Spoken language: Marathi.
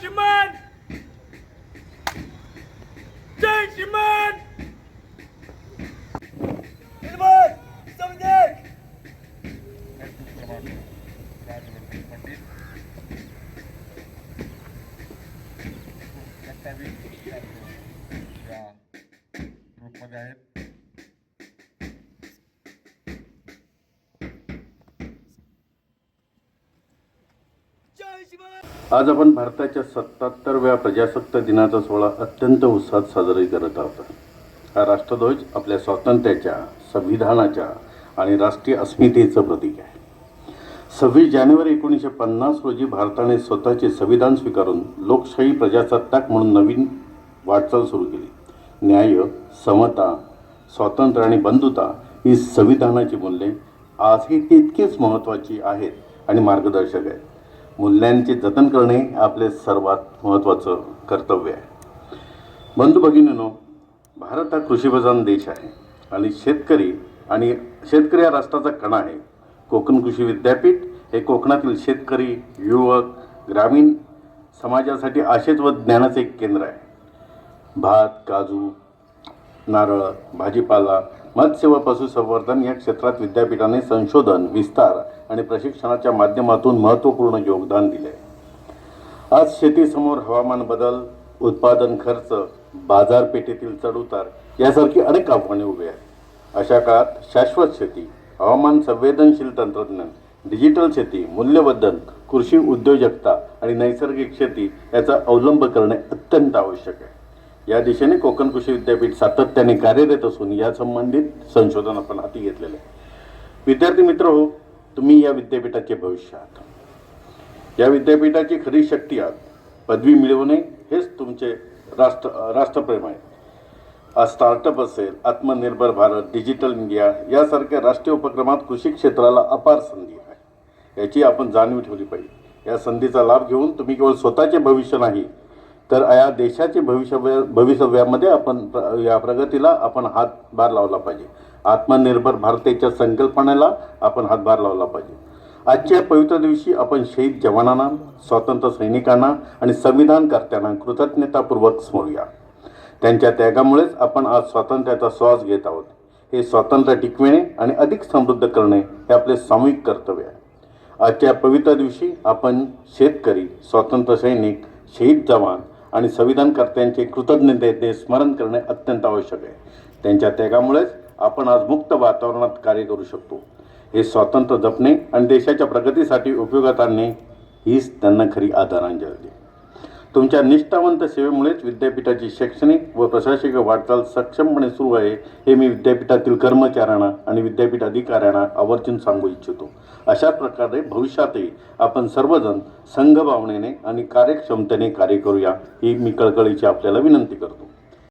Gentlemen! Gentlemen! Gentlemen! Something! Yeah. Group आज आपण भारताच्या सत्याहत्तरव्या प्रजासत्ताक दिनाचा सोहळा अत्यंत उत्साहात साजरा करत आहोत. हा राष्ट्रध्वज आपल्या स्वातंत्र्याच्या संविधानाच्या आणि राष्ट्रीय अस्मितेचं प्रतीक आहे. सव्वीस जानेवारी एकोणीसशे पन्नास रोजी भारताने स्वतःचे संविधान स्वीकारून लोकशाही प्रजासत्ताक म्हणून नवीन वाटचाल सुरू केली. न्याय समता स्वातंत्र्य आणि बंधुता ही संविधानाची मूल्ये आजही तितकीच महत्त्वाची आहेत आणि मार्गदर्शक आहेत. मूल्यांचे जतन करणे हे आपले सर्वात महत्त्वाचं कर्तव्य आहे. बंधू भगिनीनो भारत हा कृषीप्रधान देश आहे आणि शेतकरी आणि शेतकरी हा राष्ट्राचा कणा आहे. कोकण कृषी विद्यापीठ हे कोकणातील शेतकरी युवक ग्रामीण समाजासाठी आशेच व ज्ञानाचे एक केंद्र आहे. भात काजू नारळ भाजीपाला मत्स्य व पशुसंवर्धन या क्षेत्रात विद्यापीठाने संशोधन विस्तार आणि प्रशिक्षणाच्या माध्यमातून महत्त्वपूर्ण योगदान दिले. आज शेतीसमोर हवामान बदल उत्पादन खर्च बाजारपेठेतील चढउतार यासारखी अनेक आव्हाने उभी आहेत. अशा काळात शाश्वत शेती हवामान संवेदनशील तंत्रज्ञान डिजिटल शेती मूल्यवर्धन कृषी उद्योजकता आणि नैसर्गिक शेती याचा अवलंब करणे अत्यंत आवश्यक आहे. या दिशेने कोकण कृषी विद्यापीठ सातत्याने कार्यरत असून या संबंधित संशोधन आपण हाती घेतलेले आहे. विद्यार्थी मित्र हो तुम्ही या विद्यापीठाचे भविष्य आहात. या विद्यापीठाची खरी शक्ती आहात. पदवी मिळवणे हेच तुमचे राष्ट्र राष्ट्रप्रेम आहे. आज स्टार्टअप असेल आत्मनिर्भर भारत डिजिटल इंडिया यासारख्या राष्ट्रीय उपक्रमात कृषी क्षेत्राला अपार संधी आहे. याची आपण जाणीव ठेवली पाहिजे. या संधीचा लाभ घेऊन तुम्ही केवळ स्वतःचे भविष्य नाही तर या देशाचे भविष्य भवितव्यामध्ये आपण प्र- या प्रगतीला आपण हातभार लावला पाहिजे. आत्मनिर्भर भारताच्या संकल्पनेला आपण हातभार लावला पाहिजे. आजच्या पवित्र दिवशी आपण शहीद जवानांना स्वातंत्र्य सैनिकांना आणि संविधानकर्त्यांना कृतज्ञतापूर्वक स्मरूया. त्यांच्या त्यागामुळेच आपण आज स्वातंत्र्याचा श्वास घेत आहोत. हे स्वातंत्र्य टिकविणे आणि अधिक समृद्ध करणे हे आपले सामूहिक कर्तव्य आहे. आजच्या पवित्र दिवशी आपण शेतकरी स्वातंत्र्य सैनिक शहीद जवान आणि संविधानकर्त्यांचे कृतज्ञतेचे स्मरण करणे अत्यंत आवश्यक आहे. त्यांच्या त्यागामुळेच आपण आज मुक्त वातावरणात कार्य करू शकतो. हे स्वातंत्र्य जपणे आणि देशाच्या प्रगतीसाठी उपयोगात आणणे हीच त्यांना खरी आदरांजली. तुमच्या निष्ठावंत सेवेमुळेच विद्यापीठाची शैक्षणिक व प्रशासकीय वाटचाल सक्षमपणे सुरू आहे हे मी विद्यापीठातील कर्मचाऱ्यांना आणि विद्यापीठ अधिकाऱ्यांना आवर्जून सांगू इच्छितो. अशा प्रकारे भविष्यातही आपण सर्वजण संघभावनेने आणि कार्यक्षमतेने कार्य करूया ही मी कळकळीची आपल्याला विनंती करतो.